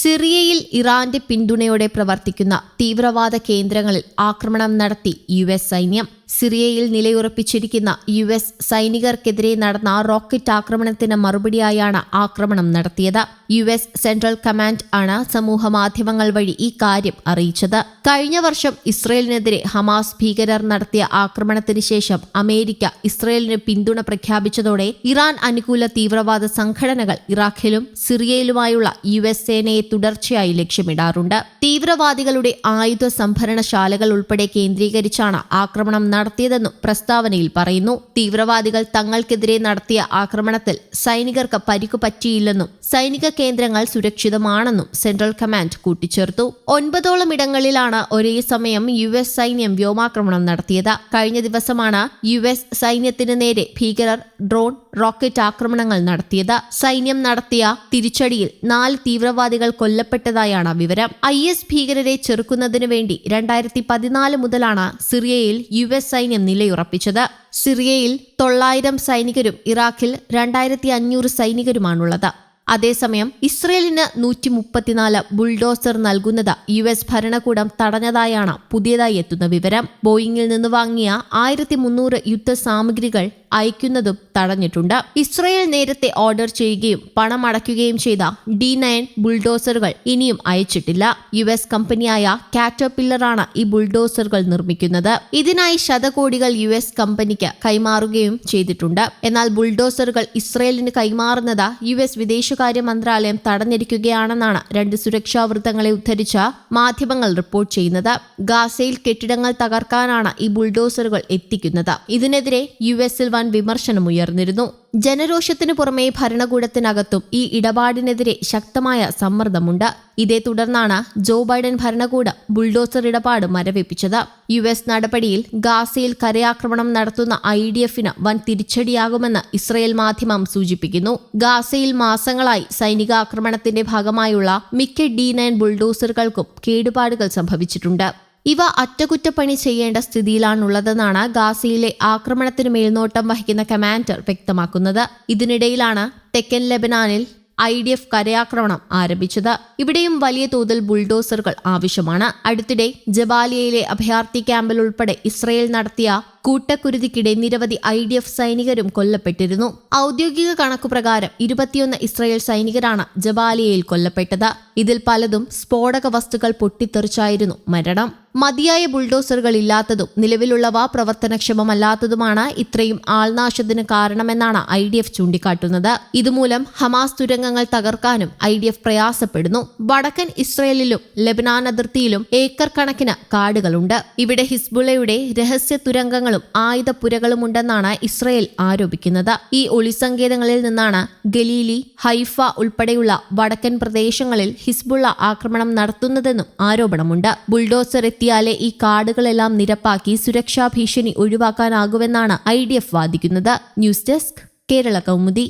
സിറിയയിൽ ഇറാന്റെ പിന്തുണയോടെ പ്രവർത്തിക്കുന്ന തീവ്രവാദ കേന്ദ്രങ്ങളിൽ ആക്രമണം നടത്തി യു എസ് സൈന്യം. സിറിയയിൽ നിലയുറപ്പിച്ചിരിക്കുന്ന യു എസ് സൈനികർക്കെതിരെ നടന്ന റോക്കറ്റ് ആക്രമണത്തിന് മറുപടിയായാണ് ആക്രമണം നടത്തിയത്. യു എസ് സെൻട്രൽ കമാൻഡ് ആണ് സമൂഹ മാധ്യമങ്ങൾ വഴി ഈ കാര്യം അറിയിച്ചത്. കഴിഞ്ഞ വർഷം ഇസ്രയേലിനെതിരെ ഹമാസ് ഭീകരർ നടത്തിയ ആക്രമണത്തിന് ശേഷം അമേരിക്ക ഇസ്രയേലിന് പിന്തുണ പ്രഖ്യാപിച്ചതോടെ ഇറാൻ അനുകൂല തീവ്രവാദ സംഘടനകൾ ഇറാഖിലും സിറിയയിലുമായുള്ള യു എസ് സേനയെ തുടർച്ചയായി ലക്ഷ്യമിടാറുണ്ട്. തീവ്രവാദികളുടെ ആയുധ സംഭരണശാലകൾ ഉൾപ്പെടെ കേന്ദ്രീകരിച്ചാണ് ആക്രമണം നടത്തിയതെന്നും പ്രസ്താവനയിൽ പറയുന്നു. തീവ്രവാദികൾ തങ്ങൾക്കെതിരെ നടത്തിയ ആക്രമണത്തിൽ സൈനികർക്ക് പരിക്കു പറ്റിയില്ലെന്നും സൈനിക കേന്ദ്രങ്ങൾ സുരക്ഷിതമാണെന്നും സെൻട്രൽ കമാൻഡ് കൂട്ടിച്ചേർത്തു. ഒൻപതോളം ഇടങ്ങളിലാണ് ഒരേ സമയം യു എസ് സൈന്യം വ്യോമാക്രമണം നടത്തിയത്. കഴിഞ്ഞ ദിവസമാണ് യു എസ് സൈന്യത്തിന് നേരെ ഭീകരർ ഡ്രോൺ റോക്കറ്റ് ആക്രമണങ്ങൾ നടത്തിയത്. സൈന്യം നടത്തിയ തിരിച്ചടിയിൽ നാല് തീവ്രവാദികൾ കൊല്ലപ്പെട്ടതായാണ് വിവരം. ഐ എസ് ഭീകരരെ ചെറുക്കുന്നതിനു വേണ്ടി രണ്ടായിരത്തി പതിനാല് മുതലാണ് സിറിയയിൽ യു എസ് സൈന്യം നിലയുറപ്പിച്ചത്. സിറിയയിൽ തൊള്ളായിരം സൈനികരും ഇറാഖിൽ രണ്ടായിരത്തി അഞ്ഞൂറ് സൈനികരുമാണുള്ളത്. അതേസമയം ഇസ്രയേലിന് നൂറ്റി മുപ്പത്തിനാല് ബുൾഡോസർ നൽകുന്നത് യു എസ് ഭരണകൂടം തടഞ്ഞതായാണ് പുതിയതായി എത്തുന്ന വിവരം. ബോയിങ്ങിൽ നിന്ന് വാങ്ങിയ ആയിരത്തി മുന്നൂറ് യുദ്ധ സാമഗ്രികൾ അയക്കുന്നതും തടഞ്ഞിട്ടുണ്ട്. ഇസ്രയേൽ നേരത്തെ ഓർഡർ ചെയ്യുകയും പണം അടയ്ക്കുകയും ചെയ്ത ഡി നയൻ ബുൾഡോസറുകൾ ഇനിയും അയച്ചിട്ടില്ല. യു എസ് കമ്പനിയായ കാറ്റർപില്ലറാണ് ഈ ബുൾഡോസറുകൾ നിർമ്മിക്കുന്നത്. ഇതിനായി ശതകോടികൾ യു എസ് കമ്പനിക്ക് കൈമാറുകയും ചെയ്തിട്ടുണ്ട്. എന്നാൽ ബുൾഡോസറുകൾ ഇസ്രയേലിന് കൈമാറുന്നത് യു എസ് വിദേശകാര്യ മന്ത്രാലയം തടഞ്ഞിരിക്കുകയാണെന്നാണ് രണ്ട് സുരക്ഷാ വൃത്തങ്ങളെ ഉദ്ധരിച്ച മാധ്യമങ്ങൾ റിപ്പോർട്ട് ചെയ്യുന്നത്. ഗാസയിൽ കെട്ടിടങ്ങൾ തകർക്കാനാണ് ഈ ബുൾഡോസറുകൾ എത്തിക്കുന്നത്. ഇതിനെതിരെ യു എസിൽ വൻ വിമർശനമുയർന്നിരുന്നു ജനരോഷത്തിനു പുറമെ ഭരണകൂടത്തിനകത്തും ഈ ഇടപാടിനെതിരെ ശക്തമായ സമ്മർദ്ദമുണ്ട്. ഇതേ തുടർന്നാണ് ജോ ബൈഡൻ ഭരണകൂടം ബുൾഡോസർ ഇടപാട് മരവിപ്പിച്ചത്. യു എസ് നടപടിയിൽ ഗാസയിൽ കരയാക്രമണം നടത്തുന്ന ഐ ഡി എഫിന് വൻ തിരിച്ചടിയാകുമെന്ന് ഇസ്രയേൽ മാധ്യമം സൂചിപ്പിക്കുന്നു. ഗാസയിൽ മാസങ്ങളായി സൈനികാക്രമണത്തിന്റെ ഭാഗമായുള്ള മിക്ക ഡി നയൻ ബുൾഡോസറുകൾക്കും കേടുപാടുകൾ സംഭവിച്ചിട്ടുണ്ട്. ഇവ അറ്റകുറ്റപ്പണി ചെയ്യേണ്ട സ്ഥിതിയിലാണുള്ളതെന്നാണ് ഗാസയിലെ ആക്രമണത്തിന് മേൽനോട്ടം വഹിക്കുന്ന കമാൻഡർ വ്യക്തമാക്കുന്നത്. ഇതിനിടയിലാണ് തെക്കൻ ലെബനാനിൽ ഐ ഡി എഫ് കരയാക്രമണം ആരംഭിച്ചത്. ഇവിടെയും വലിയ തോതിൽ ബുൾഡോസറുകൾ ആവശ്യമാണ്. അടുത്തിടെ ജബാലിയയിലെ അഭയാർത്ഥി ക്യാമ്പിൽ ഉൾപ്പെടെ ഇസ്രയേൽ നടത്തിയ കൂട്ടക്കുരുതിക്കിടെ നിരവധി ഐ ഡി എഫ് സൈനികരും കൊല്ലപ്പെട്ടിരുന്നു. ഔദ്യോഗിക കണക്കുപ്രകാരം ഇരുപത്തിയൊന്ന് ഇസ്രായേൽ സൈനികരാണ് ജബാലിയയിൽ കൊല്ലപ്പെട്ടത്. ഇതിൽ പലതും സ്ഫോടക വസ്തുക്കൾ പൊട്ടിത്തെറിച്ചായിരുന്നു മരണം. മതിയായ ബുൾഡോസറുകൾ ഇല്ലാത്തതും നിലവിലുള്ളവ പ്രവർത്തനക്ഷമമല്ലാത്തതുമാണ് ഇത്രയും ആൾനാശത്തിന് കാരണമെന്നാണ് ഐ ഡി എഫ് ചൂണ്ടിക്കാട്ടുന്നത്. ഇതുമൂലം ഹമാസ് തുരങ്കങ്ങൾ തകർക്കാനും ഐ ഡി എഫ് പ്രയാസപ്പെടുന്നു. വടക്കൻ ഇസ്രയേലിലും ലബനാൻ അതിർത്തിയിലും ഏക്കർ കണക്കിന് കാടുകളുണ്ട്. ഇവിടെ ഹിസ്ബുള്ളയുടെ രഹസ്യ തുരങ്കങ്ങളും ആയുധപ്പുരകളും ഉണ്ടെന്നാണ് ഇസ്രയേൽ ആരോപിക്കുന്നത്. ഈ ഒളിസങ്കേതങ്ങളിൽ നിന്നാണ് ഗലീലി ഹൈഫ ഉൾപ്പെടെയുള്ള വടക്കൻ പ്രദേശങ്ങളിൽ ഹിസ്ബുള്ള ആക്രമണം നടത്തുന്നതെന്നും ആരോപണമുണ്ട്. ബുൾഡോസർ എത്തിയാലേ ഈ കാടുകളെല്ലാം നിരപ്പാക്കി സുരക്ഷാ ഭീഷണി ഒഴിവാക്കാനാകുമെന്നാണ് ഐ ഡി എഫ് വാദിക്കുന്നത്. News desk Kerala Kaumudi.